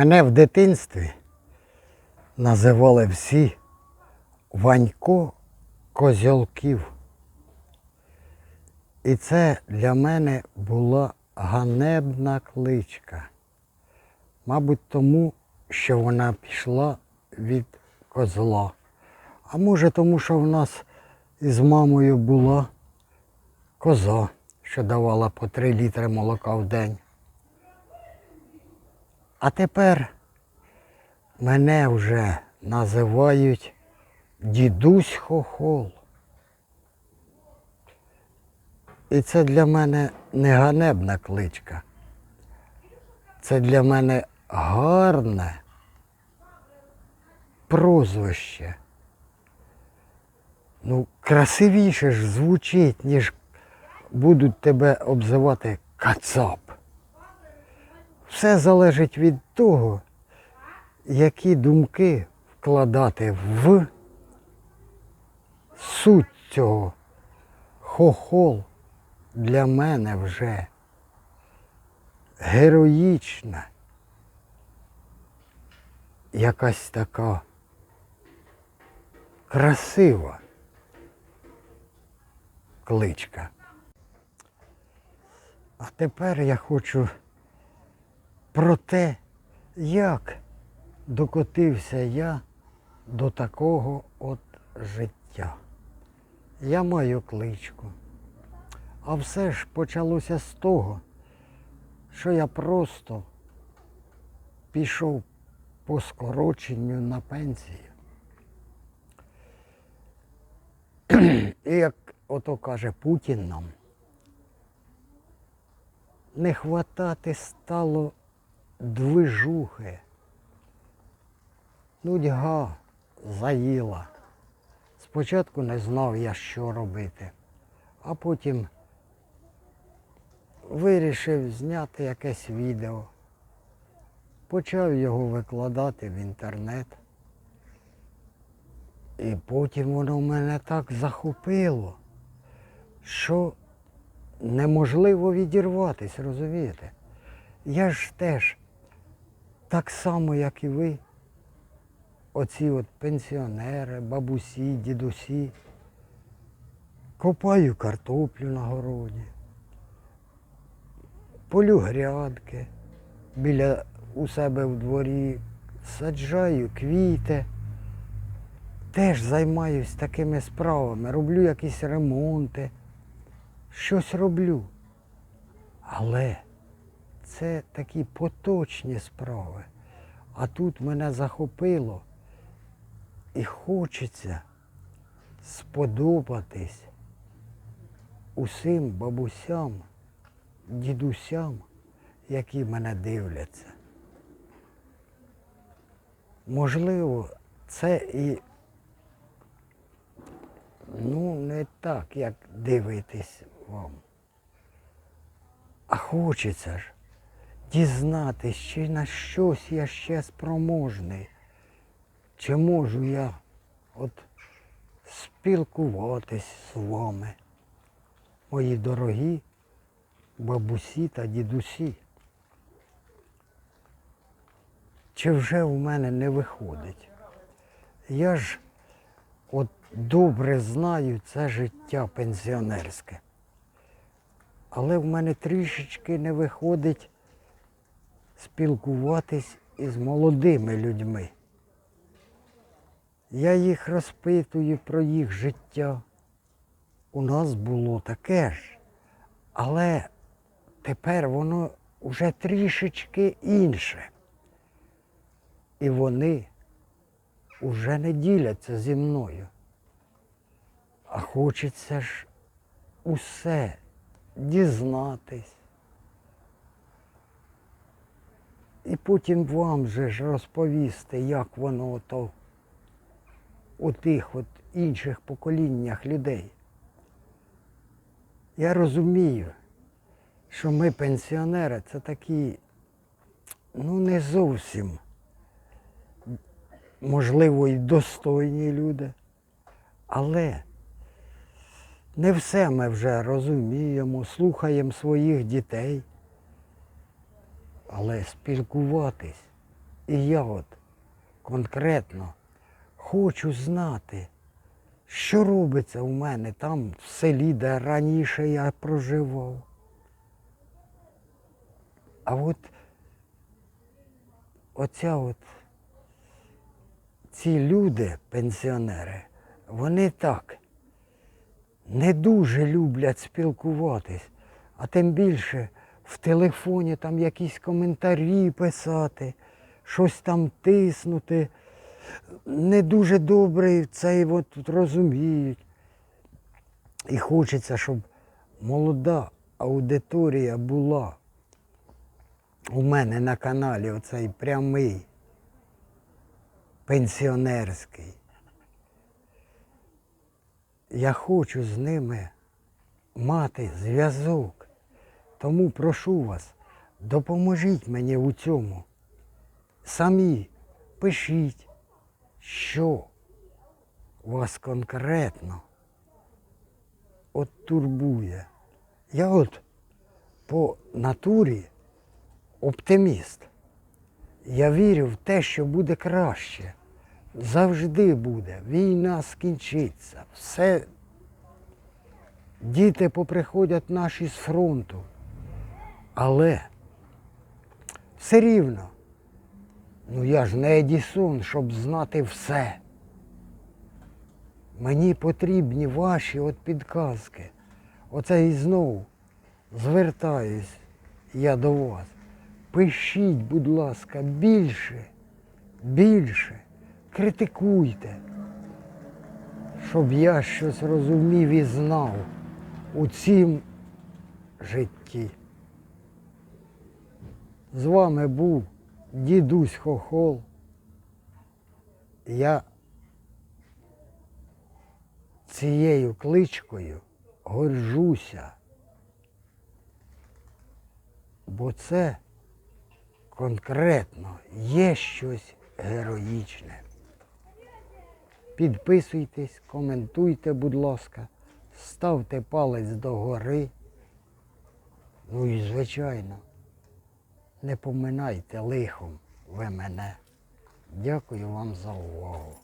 Мене в дитинстві називали всі Ванько Козьолків. І це для мене була ганебна кличка. Мабуть, тому, що вона пішла від козла. А може, тому, що в нас із мамою була коза, що давала по 3 літри молока в день. А тепер мене вже називають дідусь Хохол. І це для мене не ганебна кличка. Це для мене гарне прозвище. Ну, красивіше ж звучить, ніж будуть тебе обзивати кацап. Все залежить від того, які думки вкладати в суть цього. Хохол для мене вже героїчна, якась така красива кличка. А тепер я хочу про те, як докотився я до такого от життя. Я маю кличку. А все ж почалося з того, що я просто пішов по скороченню на пенсію. І як ото каже Путін нам, не хватати стало движухи. Нудьга заїла. Спочатку не знав я, що робити, а потім вирішив зняти якесь відео. Почав його викладати в інтернет. І потім воно мене так захопило, що неможливо відірватись, розумієте? Я ж теж так само, як і ви, оці от пенсіонери, бабусі, дідусі, копаю картоплю на городі, полю грядки біля у себе в дворі, саджаю квіти. Теж займаюсь такими справами, роблю якісь ремонти, щось роблю. Але це такі поточні справи. А тут мене захопило і хочеться сподобатись усім бабусям, дідусям, які мене дивляться. Можливо, це і ну, не так, як дивитись вам. А хочеться ж дізнатись, чи на щось я ще спроможний. Чи можу я от спілкуватись з вами, мої дорогі бабусі та дідусі. Чи вже в мене не виходить? Я ж от добре знаю це життя пенсіонерське. Але в мене трішечки не виходить спілкуватись із молодими людьми. Я їх розпитую про їх життя. У нас було таке ж, але тепер воно вже трішечки інше. І вони вже не діляться зі мною. А хочеться ж усе дізнатись. І потім вам же ж розповісти, як воно то у тих от інших поколіннях людей. Я розумію, що ми, пенсіонери, це такі, ну не зовсім, можливо, і достойні люди, але не все ми вже розуміємо, слухаємо своїх дітей. Але спілкуватись І я от конкретно хочу знати, що робиться у мене там в селі, де раніше я проживав. А от оця от ці люди, пенсіонери, вони так не дуже люблять спілкуватись, а тим більше в телефоні там якісь коментарі писати, щось там тиснути. Не дуже добре цей от розуміють. І хочеться, щоб молода аудиторія була у мене на каналі, оцей прямий, пенсіонерський. Я хочу з ними мати зв'язок. Тому прошу вас, допоможіть мені у цьому. Самі пишіть, що вас конкретно от турбує. Я от по натурі оптиміст. Я вірю в те, що буде краще. Завжди буде. Війна скінчиться. Все. Діти поприходять наші з фронту. Але все рівно. Ну я ж не Едісон, щоб знати все. Мені потрібні ваші от підказки. Оце і знову звертаюсь я до вас. Пишіть, будь ласка, більше, більше, критикуйте, щоб я щось розумів і знав у цім житті. З вами був дідусь Хохол. Я цією кличкою горжуся, бо це конкретно є щось героїчне. Підписуйтесь, коментуйте, будь ласка, ставте палець догори. Ну і звичайно, не поминайте лихом ви мене. Дякую вам за увагу.